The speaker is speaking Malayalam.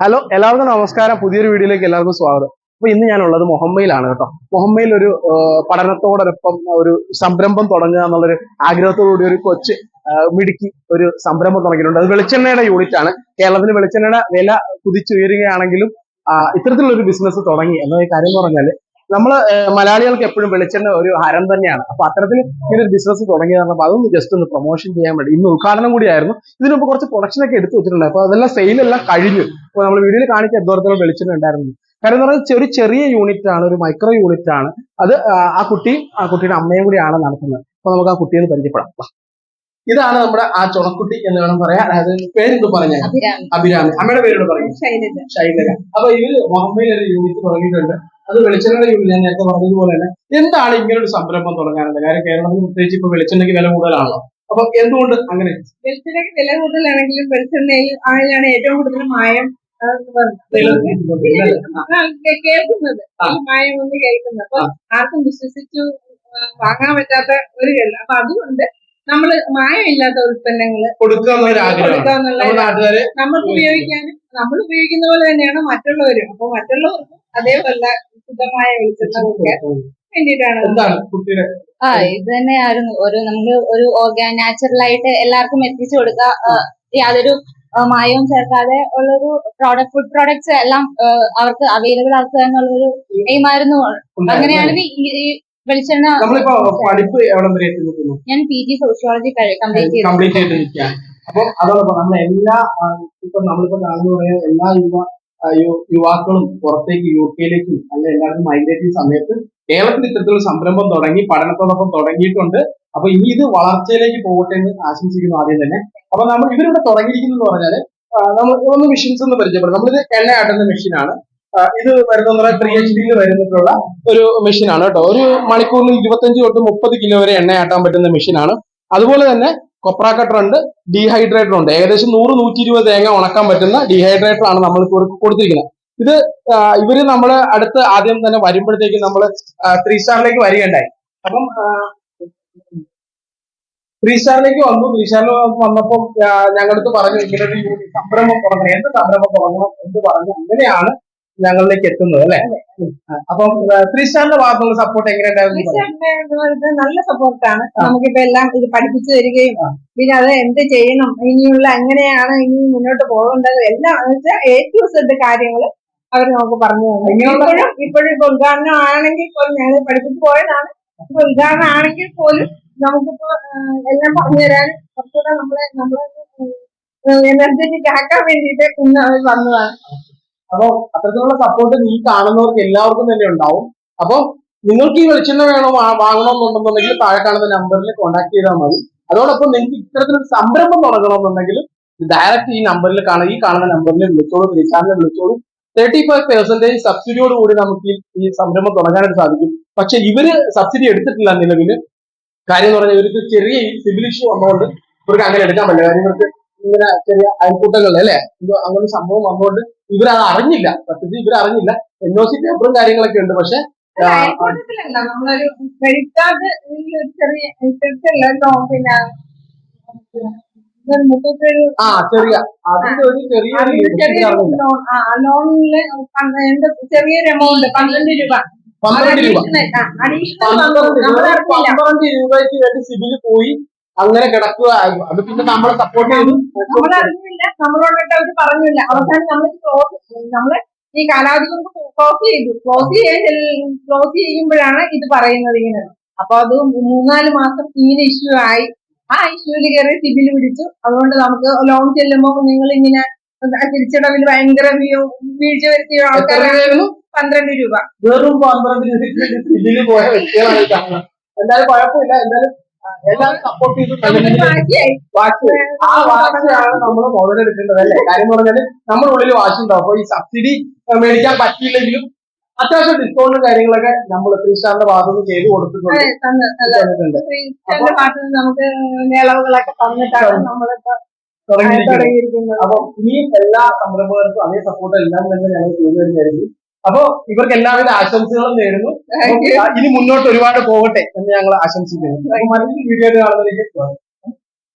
ഹലോ എല്ലാവർക്കും നമസ്കാരം. പുതിയൊരു വീഡിയോയിലേക്ക് എല്ലാവർക്കും സ്വാഗതം. അപ്പൊ ഇന്ന് ഞാനുള്ളത് മൊഹമ്മയിലാണ് കേട്ടോ. മൊഹമ്മയിൽ ഒരു പഠനത്തോടൊപ്പം ഒരു സംരംഭം തുടങ്ങുക എന്നുള്ളൊരു ആഗ്രഹത്തോടുകൂടി ഒരു കൊച്ച് മിടുക്കി ഒരു സംരംഭം തുടങ്ങിയിട്ടുണ്ട്. അത് വെളിച്ചെണ്ണയുടെ യൂണിറ്റ് ആണ് കേരളത്തിൽ വെളിച്ചെണ്ണയുടെ വില കുതിച്ചുയരുകയാണെങ്കിലും ഇത്തരത്തിലുള്ള ഒരു ബിസിനസ് തുടങ്ങി. എന്ന കാര്യം പറഞ്ഞാൽ നമ്മൾ മലയാളികൾക്ക് എപ്പോഴും വെളിച്ചെണ്ണ ഒരു ഹരം തന്നെയാണ്. അപ്പൊ അത്തരത്തിൽ ഇങ്ങനെ ഒരു ബിസിനസ് തുടങ്ങിയത് പറഞ്ഞപ്പോൾ അതൊന്ന് ജസ്റ്റ് ഒന്ന് പ്രൊമോഷൻ ചെയ്യാൻ വേണ്ടി ഇന്ന് ഉദ്ഘാടനം കൂടിയായിരുന്നു. ഇതിനു മുമ്പ് കുറച്ച് പ്രൊഡക്ഷൻ ഒക്കെ എടുത്തു വെച്ചിട്ടുണ്ട് അപ്പൊ അതെല്ലാം സെയിൽ എല്ലാം കഴിഞ്ഞു. അപ്പൊ നമ്മൾ വീഡിയോയിൽ കാണിക്കാൻ എന്തോരത്തോളം വെളിച്ചെണ്ണ ഉണ്ടായിരുന്നു. കാര്യം എന്ന് പറഞ്ഞാൽ ഒരു ചെറിയ യൂണിറ്റ് ആണ് ഒരു മൈക്രോ യൂണിറ്റ് ആണ്. അത് ആ, കുട്ടി കുട്ടിയും ആ കുട്ടിയുടെ അമ്മയും കൂടിയാണ് നടത്തുന്നത്. അപ്പൊ നമുക്ക് ആ കുട്ടിയെ പരിചയപ്പെടാം. ഇതാണ് നമ്മുടെ ആ ചുണക്കുട്ടി എന്ന് വേണം പറയാം അതായത് പേരെന്ത് പറഞ്ഞു? അഭിരാമി. അഭിരാമി. അമ്മയുടെ പേരോട് പറയും. ശൈലജ. ശൈലജ. അപ്പൊ ഇത് മുഹമ്മയിൽ ഒരു യൂണിറ്റ് തുടങ്ങിയിട്ടുണ്ട്. അത് വെളിച്ചെണ്ണയുടെ യൂണിറ്റ് ഞാൻ നേരത്തെ പറഞ്ഞതുപോലെ തന്നെ എന്താണ് ഇങ്ങനെ ഒരു സംരംഭം തുടങ്ങാനുള്ളത്? കാര്യം കേരളത്തിൽ പ്രത്യേകിച്ച് ഇപ്പൊ വെളിച്ചെണ്ണയ്ക്ക് വില കൂടുതലാണല്ലോ. അപ്പൊ എന്തുകൊണ്ട് അങ്ങനെ? വെളിച്ചെണ്ണയ്ക്ക് വില കൂടുതലാണെങ്കിലും വെളിച്ചെണ്ണയിൽ ആളിലാണ് ഏറ്റവും കൂടുതൽ മായം കേൾക്കുന്നത്. മായം ഒന്ന് കേൾക്കുന്നത്. അപ്പൊ ആർക്കും വിശ്വസിച്ചു വാങ്ങാൻ പറ്റാത്ത ഒരു കേൾ അപ്പൊ അതുകൊണ്ട് നമ്മൾ മായമില്ലാത്ത ഉൽപ്പന്നങ്ങൾ കൊടുക്കാന്നുള്ള നമുക്ക് ഉപയോഗിക്കാനും നമ്മൾ ഉപയോഗിക്കുന്ന പോലെ തന്നെയാണ് മറ്റുള്ളവരും. അപ്പൊ മറ്റുള്ളവർക്കും അതേപോലെ ശുദ്ധമായ വെളിച്ചെണ്ണ കൊടുക്കാൻ വേണ്ടിയിട്ടാണ് ആ ഇത് തന്നെയായിരുന്നു ഒരു നമുക്ക് ഒരു ഓർഗാ നാച്ചുറൽ ആയിട്ട് എല്ലാവർക്കും എത്തിച്ചു കൊടുക്കുക യാതൊരു മായവും ചേർക്കാതെ ഉള്ളൊരു പ്രോഡക്റ്റ് ഫുഡ് പ്രോഡക്ട്സ് എല്ലാം അവർക്ക് അവൈലബിൾ ആക്കുക എന്നുള്ളൊരു എയിമായിരുന്നു അങ്ങനെയാണ് ഈ വെളിച്ചെണ്ണ നമ്മളിപ്പോ പഠിപ്പ് എവിടെ വരെ എത്തി നിൽക്കുന്നു? ഞാൻ P G sociology complete complete ചെയ്ത്. നിൽക്കുകയാണ്. അപ്പൊ അതോടൊപ്പം നമ്മൾ എല്ലാ ഇപ്പൊ നമ്മളിപ്പോ കാണുന്ന പറയാ എല്ലാ യുവ യുവാക്കളും പുറത്തേക്ക് യു കെയിലേക്കും അല്ലെങ്കിൽ എല്ലാവരും മൈഗ്രേറ്റ് ചെയ്യുന്ന സമയത്ത് കേരളത്തിൽ ഇത്തരത്തിലുള്ള സംരംഭം തുടങ്ങി പഠനത്തോടൊപ്പം തുടങ്ങിയിട്ടുണ്ട്. അപ്പൊ ഇനി ഇത് വളർച്ചയിലേക്ക് പോകട്ടെ എന്ന് ആശംസിക്കുന്നു ആദ്യം തന്നെ. അപ്പൊ നമ്മൾ ഇവരിവിടെ തുടങ്ങിയിരിക്കുന്നത് പറഞ്ഞാൽ നമ്മൾ ഒന്ന് മെഷീൻസ് ഒന്ന് പരിചയപ്പെടും നമ്മളിത് എണ്ണ ആട്ടുന്ന മെഷീനാണ് ഇത് വരുന്ന ത്രീ എച്ച് ഡിയിൽ വരുന്നിട്ടുള്ള ഒരു മെഷീനാണ് കേട്ടോ. ഒരു മണിക്കൂറിൽ ഇരുപത്തഞ്ച് തൊട്ട് മുപ്പത് കിലോ വരെ എണ്ണ ആട്ടാൻ പറ്റുന്ന മെഷീനാണ് അതുപോലെ തന്നെ കൊപ്ര കട്ടർ ഉണ്ട് ഡീഹൈഡ്രേറ്റർ ഉണ്ട്. ഏകദേശം നൂറ് നൂറ്റി ഇരുപത് തേങ്ങ ഉണക്കാൻ പറ്റുന്ന ഡീഹൈഡ്രേറ്റർ ആണ് നമ്മൾ കൊടുത്തിരിക്കുന്നത്. ഇത് ഇവർ നമ്മൾ അടുത്ത് ആദ്യം തന്നെ വരുമ്പോഴത്തേക്ക് നമ്മൾ ത്രീ സ്റ്റാറിലേക്ക് വരികയുണ്ടായി. അപ്പം ത്രീ സ്റ്റാറിലേക്ക് വന്നു. ത്രീ സ്റ്റാറിൽ വന്നപ്പോൾ ഞങ്ങളടുത്ത് പറഞ്ഞു ഇങ്ങനെ സംരംഭം തുടങ്ങണം. എന്ത് സംരംഭം തുടങ്ങണം? എന്ന് പറഞ്ഞു അങ്ങനെയാണ് ഞങ്ങളിലേക്ക് എത്തുന്നത് അല്ലെ? അപ്പം ത്രീ ഭാഗത്തുള്ള സപ്പോർട്ട് എങ്ങനെയുണ്ടായിരുന്നു നല്ല സപ്പോർട്ടാണ് നമുക്കിപ്പോ എല്ലാം ഇത് പഠിപ്പിച്ചു തരികയും പിന്നെ അത് എന്ത് ചെയ്യണം? ഇനിയുള്ള എങ്ങനെയാണ് ഇനി മുന്നോട്ട് പോകേണ്ടത്? എല്ലാം വെച്ചാൽ എ ടു സെഡ് കാര്യങ്ങൾ അവർ നമുക്ക് പറഞ്ഞു തന്നു. ഇപ്പോഴും ഇപ്പോഴും ഇപ്പൊ ഉദ്ഘാടനം ആണെങ്കിൽ പോലും ഞങ്ങൾ പഠിപ്പിച്ചു പോയതാണ്. ഇപ്പൊ ഉദ്ഘാടനം ആണെങ്കിൽ പോലും നമുക്കിപ്പോ എല്ലാം പറഞ്ഞു തരാൻ കുറച്ചുകൂടെ നമ്മളെ നമ്മളെ എനർജറ്റിക് ആക്കാൻ വേണ്ടിയിട്ട് ഇന്ന് അവർ വന്നതാണ്. അപ്പൊ അത്തരത്തിലുള്ള സപ്പോർട്ട് നീ കാണുന്നവർക്ക് എല്ലാവർക്കും തന്നെ ഉണ്ടാവും. അപ്പൊ നിങ്ങൾക്ക് ഈ വെളിച്ചെണ്ണ വേണോ വാങ്ങണമെന്നുണ്ടെന്നുണ്ടെങ്കിൽ താഴെ കാണുന്ന നമ്പറിൽ കോൺടാക്ട് ചെയ്താൽ മതി. അതോടൊപ്പം നിങ്ങൾക്ക് ഇത്തരത്തിലൊരു സംരംഭം തുടങ്ങണമെന്നുണ്ടെങ്കിൽ ഡയറക്റ്റ് ഈ നമ്പറിൽ കാണുക ഈ കാണുന്ന നമ്പറിൽ വിളിച്ചോളൂ വിളിച്ചാലിനെ വിളിച്ചോളൂ. തേർട്ടി ഫൈവ് പെർസെന്റേജ് സബ്സിഡിയോട് കൂടി നമുക്ക് ഈ സംരംഭം തുടങ്ങാനായിട്ട് സാധിക്കും. പക്ഷെ ഇവർ സബ്സിഡി എടുത്തിട്ടില്ല നിലവിൽ കാര്യം എന്ന് പറഞ്ഞാൽ ഇവർക്ക് ചെറിയ സിവിൽ ഇഷ്യൂ വന്നുകൊണ്ട് ഇവർക്ക് അങ്ങനെ എടുക്കാൻ പറ്റില്ല. കാര്യം ഇവർക്ക് ഇങ്ങനെ ചെറിയ അയൽക്കൂട്ടങ്ങളിൽ അല്ലെ? അങ്ങനെ സംഭവം വന്നുകൊണ്ട് ഇവരത് അറിഞ്ഞില്ല. സത്യത്തിൽ ഇവർ അറിഞ്ഞില്ല എൻ ഒ സി പേപ്പറും കാര്യങ്ങളൊക്കെ ഉണ്ട്. പക്ഷെ ആ, അയൽക്കൂട്ടത്തിലല്ല. നമ്മളൊരു ക്രെഡിറ്റ് കാർഡ് ചെറിയ പിന്നെ ആ ചെറിയ. അതിന്റെ ഒരു ചെറിയ ലോണിൽ ചെറിയൊരു എമൗണ്ട് പന്ത്രണ്ട് രൂപ. പന്ത്രണ്ട് രൂപ. പന്ത്രണ്ട് രൂപയ്ക്ക് വേണ്ടി സിബിൽ പോയി. അങ്ങനെ കിടക്കുക. അത് പിന്നെ നമ്മളെ സപ്പോർട്ട് ചെയ്തു. നമ്മൾ നമ്മളോട് അവർ പറഞ്ഞില്ല. അവസാനം നമ്മൾ ക്ലോസ് നമ്മൾ ഈ കാലാവധി കൊണ്ട് ക്ലോസ് ചെയ്തു. ക്ലോസ് ചെയ്യാൻ ക്ലോസ് ചെയ്യുമ്പോഴാണ് ഇത് പറയുന്നത് ഇങ്ങനെ. അപ്പൊ അത് മൂന്നാൽ മാസം ഇങ്ങനെ ഇഷ്യൂ ആയി. ആ ഇഷ്യൂവിൽ കയറി സിബിൽ പിടിച്ചു. അതുകൊണ്ട് നമുക്ക് ലോൺ ചെല്ലുമ്പോൾ നിങ്ങൾ ഇങ്ങനെ തിരിച്ചടവിൽ ഭയങ്കര വീഴ്ച വരുത്തിയ ആൾക്കാരായിരുന്നു പന്ത്രണ്ട് രൂപ. വെറും പന്ത്രണ്ട് രൂപ പോയ വ്യക്തികളാണ് എന്തായാലും കുഴപ്പമില്ല. എന്തായാലും എല്ലാവരും സപ്പോർട്ട് ചെയ്തു വാശി ആ വാശിയാണ് നമ്മൾ മുതലെടുക്കേണ്ടത് അല്ലേ കാര്യം പറഞ്ഞാൽ നമ്മുടെ ഉള്ളിൽ വാശി ഉണ്ടാവും. അപ്പൊ ഈ സബ്സിഡി മേടിക്കാൻ പറ്റിയില്ലെങ്കിലും അത്യാവശ്യം ഡിസ്കൗണ്ടും കാര്യങ്ങളൊക്കെ നമ്മൾ ത്രീ സ്റ്റാറിന്റെ ഭാഗത്തുനിന്ന് ചെയ്ത് കൊടുത്തിട്ടുണ്ട് തുടങ്ങിയിരിക്കുന്നത്. അപ്പൊ ഇനിയും എല്ലാ സംരംഭകർക്കും അതേ സപ്പോർട്ട് എല്ലാം തന്നെ ഞങ്ങൾ ചെയ്തു വരുന്നതായിരിക്കും അപ്പൊ ഇവർക്ക് എല്ലാവിധ ആശംസകളും നേരുന്നു. ഇനി മുന്നോട്ട് ഒരുപാട് പോകട്ടെ എന്ന് ഞങ്ങൾ ആശംസിക്കുന്നു. മറ്റൊരു വീഡിയോ കാണുന്നതിലേക്ക്